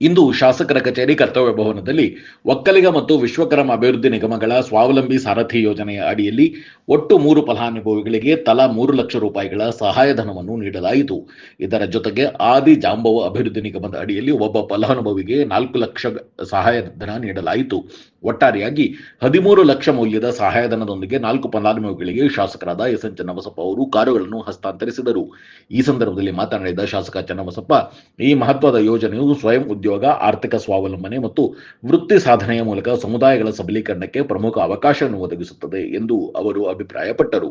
ಇಂದು ಶಾಸಕರ ಕಚೇರಿ ಕರ್ತವ್ಯ ಭವನದಲ್ಲಿ ಒಕ್ಕಲಿಗ ಮತ್ತು ವಿಶ್ವಕರ್ಮ ಅಭಿವೃದ್ಧಿ ನಿಗಮಗಳ ಸ್ವಾವಲಂಬಿ ಸಾರಥಿ ಯೋಜನೆಯ ಅಡಿಯಲ್ಲಿ ಒಟ್ಟು ಮೂರು ಫಲಾನುಭವಿಗಳಿಗೆ ತಲಾ ಮೂರು ಲಕ್ಷ ರೂಪಾಯಿಗಳ ಸಹಾಯಧನವನ್ನು ನೀಡಲಾಯಿತು. ಇದರ ಜೊತೆಗೆ ಆದಿ ಜಾಂಬವ ಅಭಿವೃದ್ಧಿ ನಿಗಮದ ಅಡಿಯಲ್ಲಿ ಒಬ್ಬ ಫಲಾನುಭವಿಗೆ ನಾಲ್ಕು ಲಕ್ಷ ಸಹಾಯಧನ ನೀಡಲಾಯಿತು. ಒಟ್ಟಾರೆಯಾಗಿ ಹದಿಮೂರು ಲಕ್ಷ ಮೌಲ್ಯದ ಸಹಾಯಧನದೊಂದಿಗೆ ನಾಲ್ಕು ಫಲಾನುಭವಿಗಳಿಗೆ ಶಾಸಕರಾದ ಎಸ್ ಎನ್ ಚನ್ನಬಸಪ್ಪ ಅವರು ಕಾರುಗಳನ್ನು ಹಸ್ತಾಂತರಿಸಿದರು. ಈ ಸಂದರ್ಭದಲ್ಲಿ ಮಾತನಾಡಿದ ಶಾಸಕ ಚನ್ನಬಸಪ್ಪ, ಈ ಮಹತ್ವದ ಯೋಜನೆಯು ಸ್ವಯಂ ಉದ್ಯೋಗ ಆರ್ಥಿಕ ಸ್ವಾವಲಂಬನೆ ಮತ್ತು ವೃತ್ತಿ ಸಾಧನೆಯ ಮೂಲಕ ಸಮುದಾಯಗಳ ಸಬಲೀಕರಣಕ್ಕೆ ಪ್ರಮುಖ ಅವಕಾಶವನ್ನು ಒದಗಿಸುತ್ತದೆ ಎಂದು ಅವರು ಅಭಿಪ್ರಾಯಪಟ್ಟರು.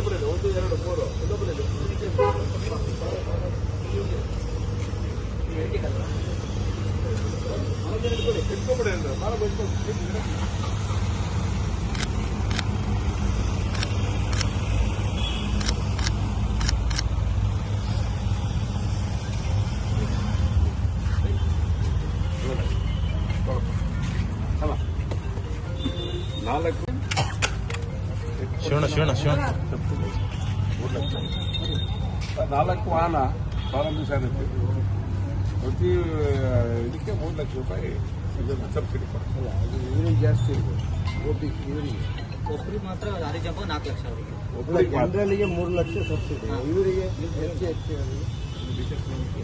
ಇನ್ನೊಬ್ಬರಲ್ಲಿ ಒಂದು ಎರಡು ಮೂರು ಇನ್ನೊಬ್ಬರಲ್ಲಿ ಅಂದ್ರೆ ನಾಲ್ಕು ಶಿವಣ ಶಿವಣ ಶಿವಣ ನಾಲ್ಕು ವಾಹನ ಪ್ರಾರಂಭಿಸ ಪ್ರತಿ ಇದಕ್ಕೆ ಮೂರು ಲಕ್ಷ ರೂಪಾಯಿ ಸಬ್ಸಿಡಿ ಕೊಡ್ತಾರೆ. ಇವರಿಗೆ ಜಾಸ್ತಿ ಇರ್ಬೋದು. ಒಬ್ಬಿ ಇವರಿಗೆ. ಒಬ್ಬರಿಗೆ ಮಾತ್ರ ದಾರಿ ಜಂಪ ನಾಲ್ಕು ಲಕ್ಷ ಅವರಿಗೆ ಒಬ್ಬರಿಗೆ. ಜನರಲ್ಲಿಗೆ ಮೂರು ಲಕ್ಷ ಸಬ್ಸಿಡಿ. ಇವರಿಗೆ ಹೆಚ್ಚು ಹೆಚ್ಚು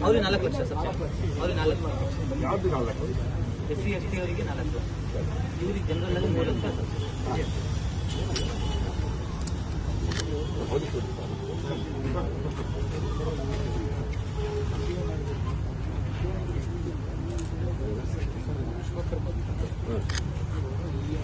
ಅವ್ರಿಗೆ ನಾಲ್ಕು ಲಕ್ಷ ಸಬ್ಸಿಡಿ. ಅವ್ರಿಗೆ ನಾಲ್ಕು ಲಕ್ಷ. ಯಾವ್ದು ನಾಲ್ಕು? ಎಸ್ ಸಿ ಎಸ್ ಟಿ ಅವರಿಗೆ ನಾಲ್ಕು ಲಕ್ಷ. ಇವ್ರಿಗೆ ಜನರಲ್ ಆಗಿ ಮೂರು ಲಕ್ಷ ಸಬ್ಸಿಡಿ. ここに来る。